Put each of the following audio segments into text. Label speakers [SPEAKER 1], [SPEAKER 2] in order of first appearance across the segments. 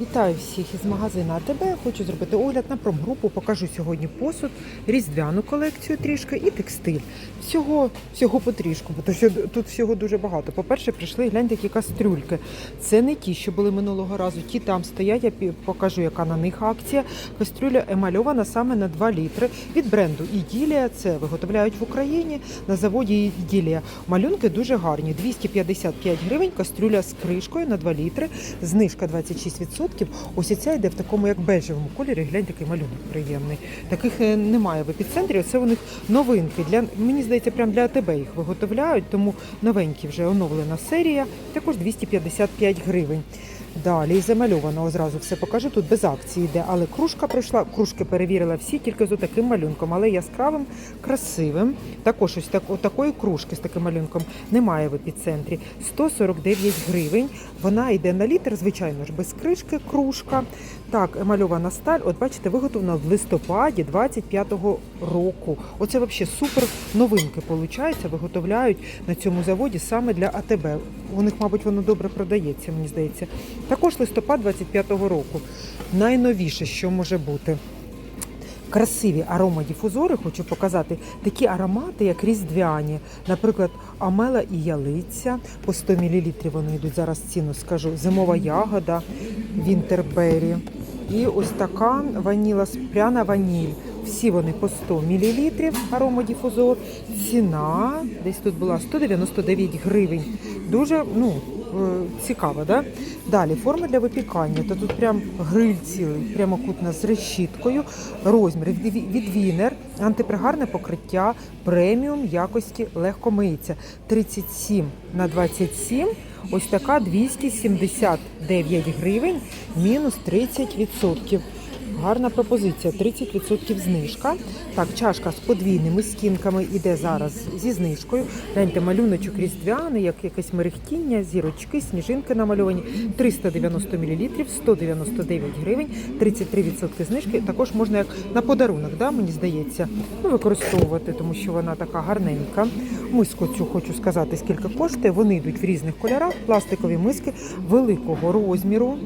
[SPEAKER 1] Вітаю всіх із магазину АТБ. Хочу зробити огляд на промгрупу. Покажу сьогодні посуд, різдвяну колекцію трішки і текстиль. Всього, всього потрішку, бо тут всього дуже багато. По-перше, прийшли гляньте, які кастрюльки. Це не ті, що були минулого разу. Ті там стоять. Я покажу, яка на них акція. Кастрюля емальована саме на 2 літри від бренду Іділія. Це виготовляють в Україні на заводі Іділія. Малюнки дуже гарні. 255 гривень. Кастрюля з кришкою на 2 літри. Знижка 26%. Ось і ця йде в такому як бежевому кольорі. Глянь, такий малюнок приємний. Таких е, немає в епіцентрі. Це у них новинки. Для мені здається, прямо для тебе їх виготовляють, тому новенькі вже оновлена серія. Також 255 гривень. Далі замальовано зразу все покажу. Тут без акції йде, але кружка прийшла. Кружки перевірила всі тільки з таким малюнком, але яскравим, красивим. Також ось так, такої кружки з таким малюнком немає в епіцентрі. 149 гривень. Вона йде на літр, звичайно ж, без кришки, кружка. Так, емальована сталь. От бачите, виготовлена в листопаді 25-го року. Оце взагалі супер новинки. Виходить, виготовляють на цьому заводі саме для АТБ. У них, мабуть, воно добре продається, мені здається. Також листопад 25-го року. Найновіше, що може бути. Красиві аромадіфузори хочу показати такі аромати, як різдвяні. Наприклад, амела і ялиця по 100 мл вони йдуть. Зараз ціну скажу. Зимова ягода, вінтербері. І ось така ваніла пряна ваніль. Всі вони по 100 мл аромадіфузор. Ціна десь тут була 199 гривень. Дуже ну, цікаво, да? Далі форма для випікання. Та тут прям гриль цілий, прямокутна з решіткою. Розмір від Вінер, антипригарне покриття, преміум якості легко миється. 37 на 27. Ось така 279 гривень, мінус 30%. Гарна пропозиція, 30% знижка. Так, чашка з подвійними стінками іде зараз зі знижкою. Гляньте, малюночок різдвяний, як якесь мерехтіння, зірочки, сніжинки намальовані. 390 мл, 199 гривень, 33% знижки. Також можна як на подарунок, да, мені здається, ну, використовувати, тому що вона така гарненька. Миску цю хочу сказати, скільки коштує. Вони йдуть в різних кольорах, пластикові миски великого розміру.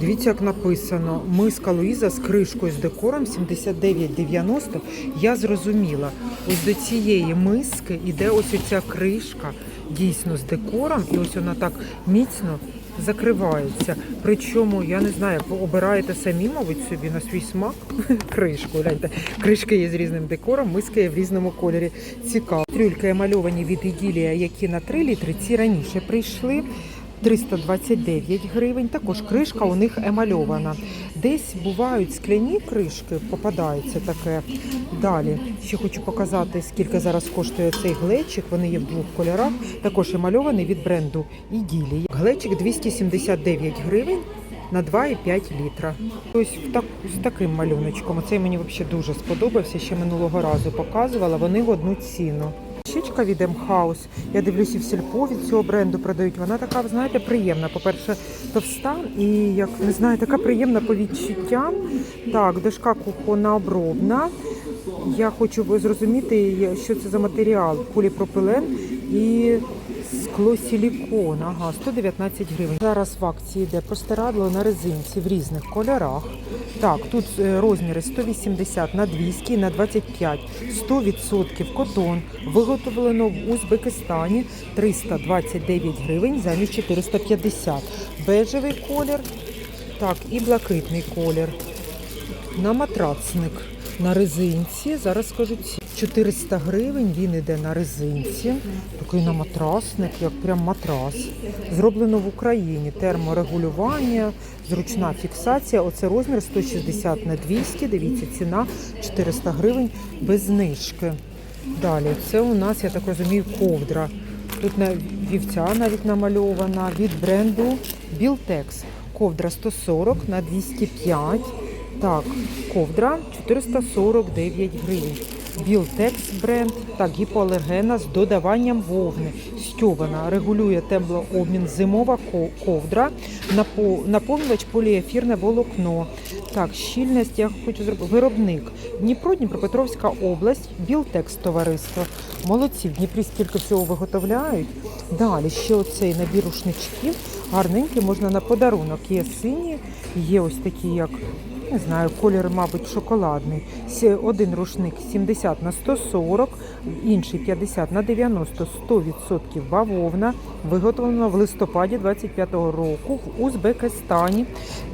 [SPEAKER 1] Дивіться, як написано. Миска Луїза з кришкою з декором 79,90. Я зрозуміла. Ось до цієї миски йде ось оця кришка, дійсно з декором, і ось вона так міцно закривається. Причому, я не знаю, ви обираєте самі, мабуть, собі на свій смак кришку. Гляньте, кришки є з різним декором, миски є в різному кольорі. Цікаво. Трюльки емальовані від іділія, які на 3 літри, ці раніше прийшли. 329 гривень. Також кришка у них емальована. Десь бувають скляні кришки, попадається таке. Далі ще хочу показати, скільки зараз коштує цей глечик. Вони є в двох кольорах. Також емальований від бренду Іділі. Глечик 279 гривень. На 2,5 літра. Ось в так, з таким малюночком. Оцей мені взагалі дуже сподобався. Ще минулого разу показувала. Вони в одну ціну. Щічка від Емхаус. Я дивлюся в сільпо від цього бренду продають. Вона така, ви знаєте, приємна. По-перше, товста і як не знаю, така приємна по відчуттям. Так, дошка кухонна обробна. Я хочу зрозуміти, що це за матеріал. Поліпропилен і склосилікон. Ага, 119 гривень. Зараз в акції йде простирадло на резинці в різних кольорах. Так, тут е, розміри 180 на 200 на 25, 100% котон. Виготовлено в Узбекистані 329 гривень замість 450. Бежевий колір, так, і блакитний колір. На матрацник на резинці. Зараз скажу ці. 400 гривень він іде на резинці. Такий на матрасник, як прям матрас. Зроблено в Україні. Терморегулювання, зручна фіксація. Оце розмір 160 на 200. Дивіться, ціна 400 гривень без знижки. Далі, це у нас, я так розумію, ковдра. Тут на вівця навіть намальована від бренду Білтекс. Ковдра 140 на 205. Так, ковдра 449 гривень. Білтекс бренд, так, гіпоалергена з додаванням вовни. Стьована, регулює теплообмін, зимова ковдра, наповнювач поліефірне волокно. Так, щільність, я хочу зробити. Виробник. Дніпро, Дніпропетровська область, Білтекс товариство. Молодці, в Дніпрі стільки всього виготовляють. Далі ще оцей набір рушничків Гарненькі, можна на подарунок. Є сині, є ось такі, як не знаю, колір, мабуть, шоколадний. Один рушник 70 на 140, інший 50 на 90, 100% бавовна. Виготовлено в листопаді 25-го року в Узбекистані.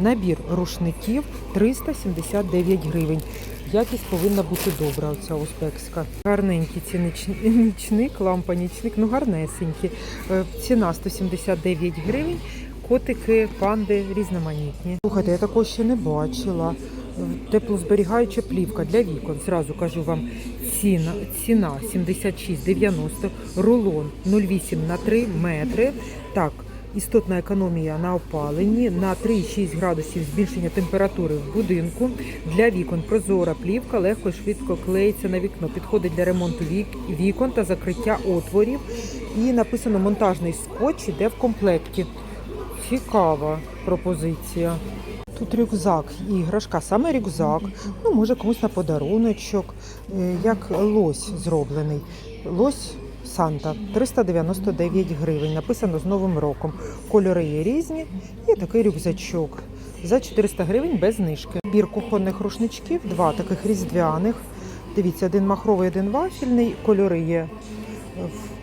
[SPEAKER 1] Набір рушників 379 гривень. Якість повинна бути добра, оця узбекська. Гарненький ці нічник, лампа нічник, ну гарнесенькі. Е, Ціна 179 гривень. Котики, панди різноманітні. Слухайте, я такого ще не бачила. Теплозберігаюча плівка для вікон. Зразу кажу вам, ціна, ціна 76,90, рулон 0,8 на 3 метри. Так, істотна економія на опаленні, на 3,6 градусів збільшення температури в будинку. Для вікон прозора плівка легко і швидко клеїться на вікно. Підходить для ремонту вік, вікон та закриття отворів. І написано монтажний скотч іде в комплекті. Цікава пропозиція. Тут рюкзак, іграшка, саме рюкзак. Ну, може комусь на подаруночок, е, як лось зроблений. Лось Санта 399 гривень. Написано з Новим роком. Кольори є різні. І такий рюкзачок. За 400 гривень без знижки. Бір кухонних рушничків, два таких різдвяних. Дивіться, один махровий, один вафільний. Кольори є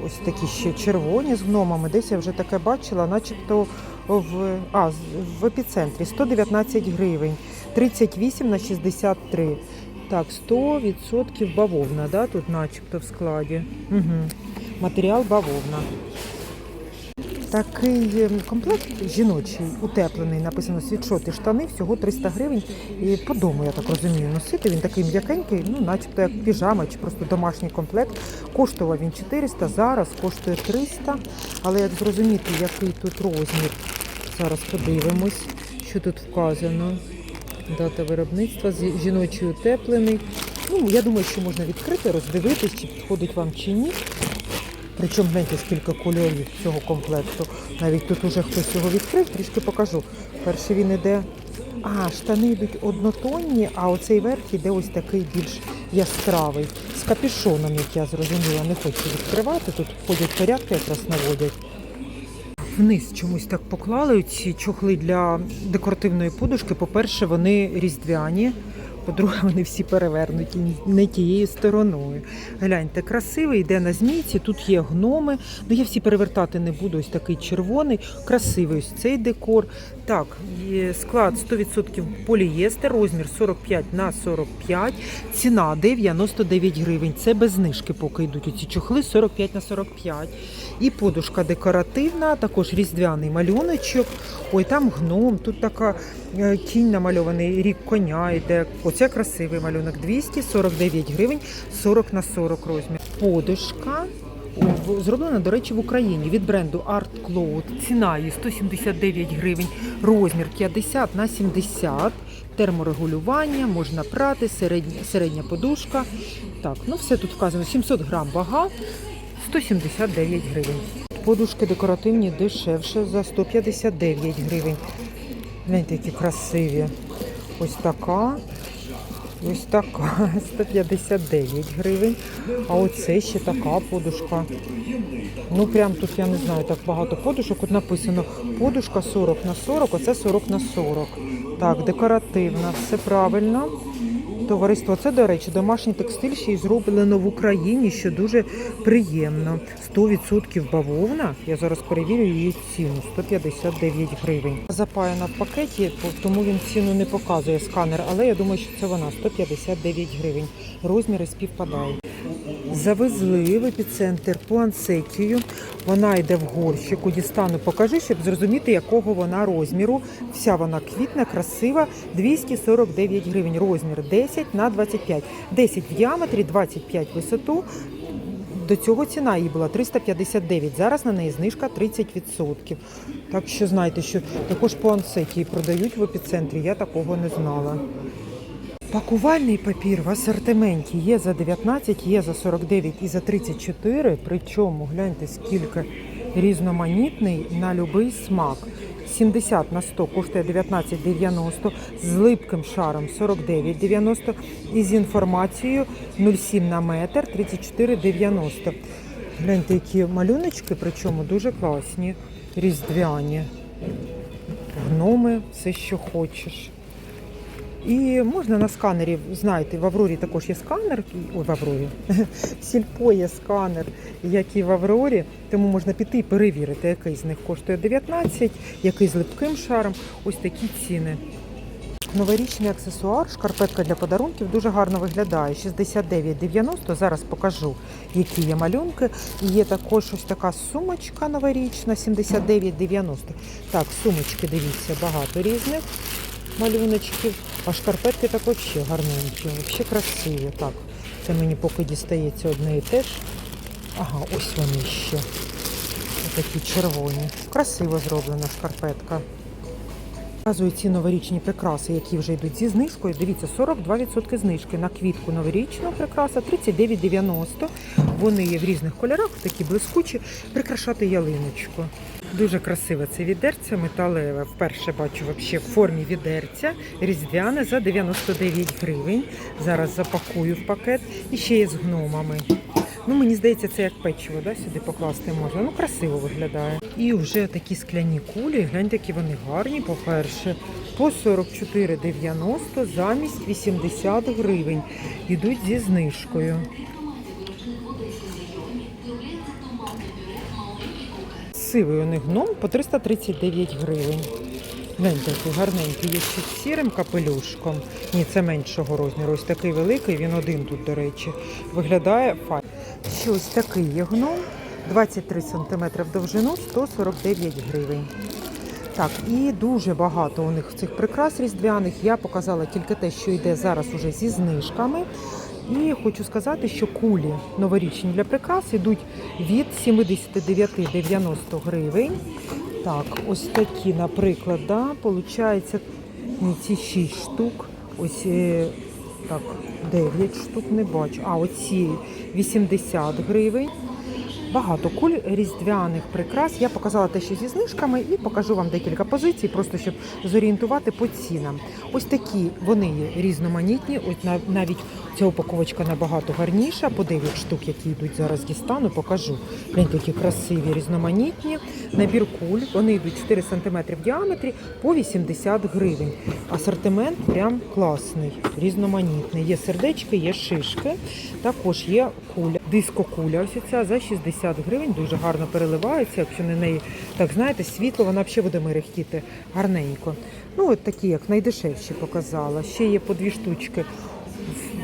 [SPEAKER 1] ось такі ще червоні з гномами. Десь я вже таке бачила, начебто в, а, в епіцентрі 119 гривень, 38 на 63. Так, 100% бавовна, да, тут начебто в складі. Угу. Матеріал бавовна. Такий ем, комплект жіночий, утеплений, написано світшот і штани, всього 300 гривень. І по дому, я так розумію, носити. Він такий м'якенький, ну, начебто як піжама чи просто домашній комплект. Коштував він 400, зараз коштує 300. Але як зрозуміти, який тут розмір, зараз подивимось, що тут вказано. Дата виробництва, жіночий утеплений. Ну, я думаю, що можна відкрити, роздивитись, чи підходить вам чи ні. Причому гляньте, скільки кольорів цього комплекту. Навіть тут уже хтось його відкрив, трішки покажу. Перший він іде. А, штани йдуть однотонні, а оцей верх іде ось такий більш яскравий. З капюшоном, як я зрозуміла, не хочу відкривати. Тут ходять порядки, якраз наводять. Вниз чомусь так поклали ці чохли для декоративної подушки. По-перше, вони різдвяні. По-друге, вони всі перевернуті не тією стороною. Гляньте, красивий, йде на змійці, тут є гноми. Ну я всі перевертати не буду. Ось такий червоний, красивий ось цей декор. Так, склад 100% полієстер, розмір 45 на 45, ціна 99 гривень. Це без знижки поки йдуть. Оці чохли 45 на 45. І подушка декоративна, також різдвяний малюночок. Ой, там гном, тут така е, кінь намальований, рік коня йде. Оце красивий малюнок 249 гривень, 40 на 40 розмір. Подушка. Зроблена, до речі, в Україні від бренду Art Cloud. Ціна її 179 гривень, розмір 50 на 70, терморегулювання, можна прати, середня, середня подушка. Так, ну все тут вказано. 700 грам вага, 179 гривень. Подушки декоративні дешевше за 159 гривень. Гляньте, які красиві. Ось така. Ось така 159 гривень. А оце ще така подушка. Ну прям тут я не знаю, так багато подушок. От написано подушка 40 на 40, оце 40 на 40. Так, декоративна, все правильно. Товариство, це, до речі, домашній текстиль ще й зроблено в Україні, що дуже приємно. 100% бавовна. Я зараз перевірю її ціну 159 гривень. Запаяна в пакеті, тому він ціну не показує сканер, але я думаю, що це вона 159 гривень. Розміри співпадають. Завезли в епіцентр планцетію. Вона йде в горщику. Дістану, покажи, щоб зрозуміти, якого вона розміру. Вся вона квітна, красива. 249 гривень. Розмір 10 на 25. 10 в діаметрі, 25 в висоту. До цього ціна її була 359. Зараз на неї знижка 30%. Так що знайте, що також планцетії продають в епіцентрі. Я такого не знала. Пакувальний папір в асортименті є за 19, є за 49 і за 34. Причому гляньте, скільки різноманітний на будь-який смак. 70 на 100 коштує 19,90, з липким шаром 49,90 і з інформацією 0,7 на метр 34,90. Гляньте, які малюночки, причому дуже класні, різдвяні. гноми, все, що хочеш. І можна на сканері, знаєте, в Аврорі також є сканер, ой, в Аврорі, Сільпо є сканер, як і в Аврорі, тому можна піти і перевірити, який з них коштує 19, який з липким шаром. Ось такі ціни. Новорічний аксесуар, шкарпетка для подарунків дуже гарно виглядає. 69,90. Зараз покажу, які є малюнки. І є також ось така сумочка новорічна, 79,90. Так, сумочки, дивіться, багато різних малюночків. А шкарпетки також ще гарненькі, взагалі красиві. Так, це мені поки дістається одне і те ж. Ага, ось вони ще. Такі червоні. Красиво зроблена шкарпетка. Показую ці новорічні прикраси, які вже йдуть зі знижкою. Дивіться, 42% знижки на квітку новорічного прикраса, 39,90. Вони є в різних кольорах, такі блискучі, прикрашати ялиночку. Дуже красиве це відерце металеве. Вперше бачу вообще в формі відерця. Різдвяне за 99 гривень. Зараз запакую в пакет. І ще є з гномами. Ну, мені здається, це як печиво, да, сюди покласти можна. Ну, красиво виглядає. І вже такі скляні кулі, гляньте, які вони гарні, по-перше, по 44,90 замість 80 гривень. Йдуть зі знижкою. Сивий у них гном по 339 гривень. Гляньте, який гарненький, є ще з сірим капелюшком. Ні, це меншого розміру. Ось такий великий, він один тут, до речі. Виглядає файно. Ще ось такий є гном, 23 см в довжину, 149 гривень. Так, і дуже багато у них цих прикрас різдвяних. Я показала тільки те, що йде зараз уже зі знижками. І хочу сказати, що кулі новорічні для прикрас йдуть від 79-90 гривень. Так, ось такі, наприклад, да, получається ні, ці 6 штук. Ось е, так, 9 штук не бачу. А оці 80 гривень. Багато куль різдвяних прикрас. Я показала те, що зі знижками, і покажу вам декілька позицій, просто щоб зорієнтувати по цінам. Ось такі вони є різноманітні. Ось нав- навіть ця упаковочка набагато гарніша. По 9 штук, які йдуть зараз дістану, покажу. Гляньте, які красиві, різноманітні. Набір куль. Вони йдуть 4 см в діаметрі по 80 гривень. Асортимент прям класний, різноманітний. Є сердечки, є шишки. Також є куля. Диско-куля ось ця за 60 гривень. Дуже гарно переливається. Якщо на неї, так знаєте, світло, вона взагалі буде мерехтіти гарненько. Ну, от такі, як найдешевші показала. Ще є по дві штучки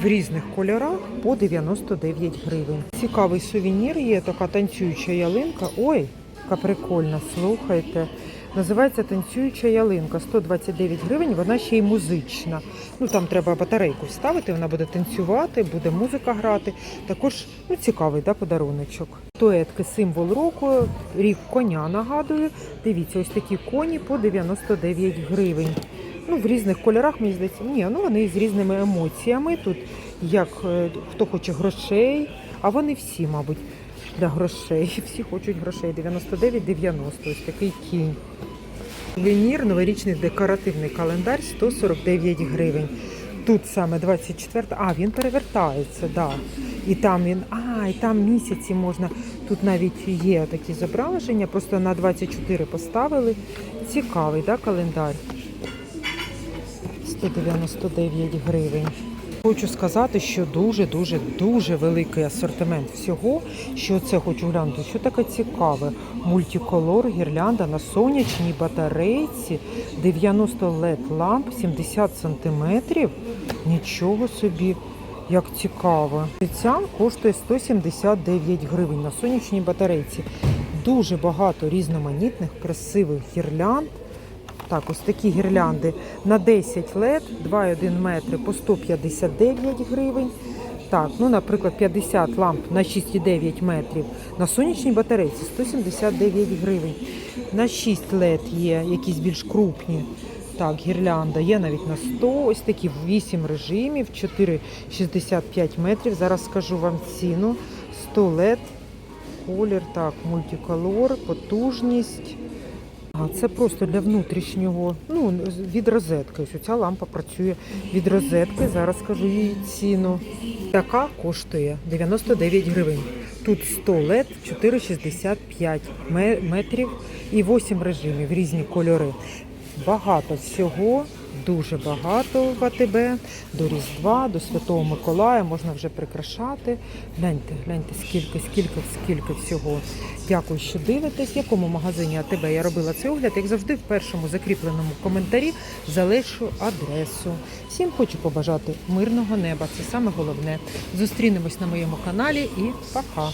[SPEAKER 1] в різних кольорах по 99 гривень. Цікавий сувенір є така танцююча ялинка. Ой, прикольна, слухайте. Називається танцююча ялинка 129 гривень. Вона ще й музична. Ну там треба батарейку вставити, вона буде танцювати, буде музика грати. Також ну, цікавий да, подаруночок. Туетки символ року, рік коня нагадую. Дивіться, ось такі коні по 99 гривень. Ну, в різних кольорах, мені здається, ні, ну вони з різними емоціями. Тут як е, хто хоче грошей, а вони всі, мабуть, для грошей. Всі хочуть грошей. 99,90. Ось такий кінь. Сувенір, новорічний декоративний календар 149 гривень. Тут саме 24, а він перевертається, да. І там він, а, і там місяці можна. Тут навіть є такі зображення, просто на 24 поставили. Цікавий, да, календар. 199 гривень. Хочу сказати, що дуже дуже великий асортимент всього. Що це хочу глянути, що таке цікаве. Мультиколор, гірлянда на сонячній батарейці, 90 LED ламп, 70 сантиметрів. Нічого собі, як цікаво. Ця коштує 179 гривень на сонячній батарейці. Дуже багато різноманітних, красивих гірлянд. Так, ось такі гірлянди на 10 лет, 2,1 метри по 159 гривень. Так, ну, наприклад, 50 ламп на 6,9 метрів на сонячній батарейці 179 гривень. На 6 лет є якісь більш крупні. Так, гірлянда є навіть на 100, ось такі в 8 режимів, 4,65 метрів. Зараз скажу вам ціну. 100 лет, колір, так, мультиколор, потужність. А це просто для внутрішнього, ну, від розетки. Ось ця лампа працює від розетки. Зараз скажу її ціну. Така коштує 99 гривень. Тут 100 лет 4,65 ме- метрів і 8 режимів, різні кольори. Багато всього, дуже багато в АТБ. До Різдва, до Святого Миколая можна вже прикрашати. Гляньте, гляньте, скільки, скільки, скільки всього. Дякую, що дивитесь. В якому магазині АТБ я робила цей огляд. Як завжди, в першому закріпленому коментарі залишу адресу. Всім хочу побажати мирного неба. Це саме головне. Зустрінемось на моєму каналі і пока!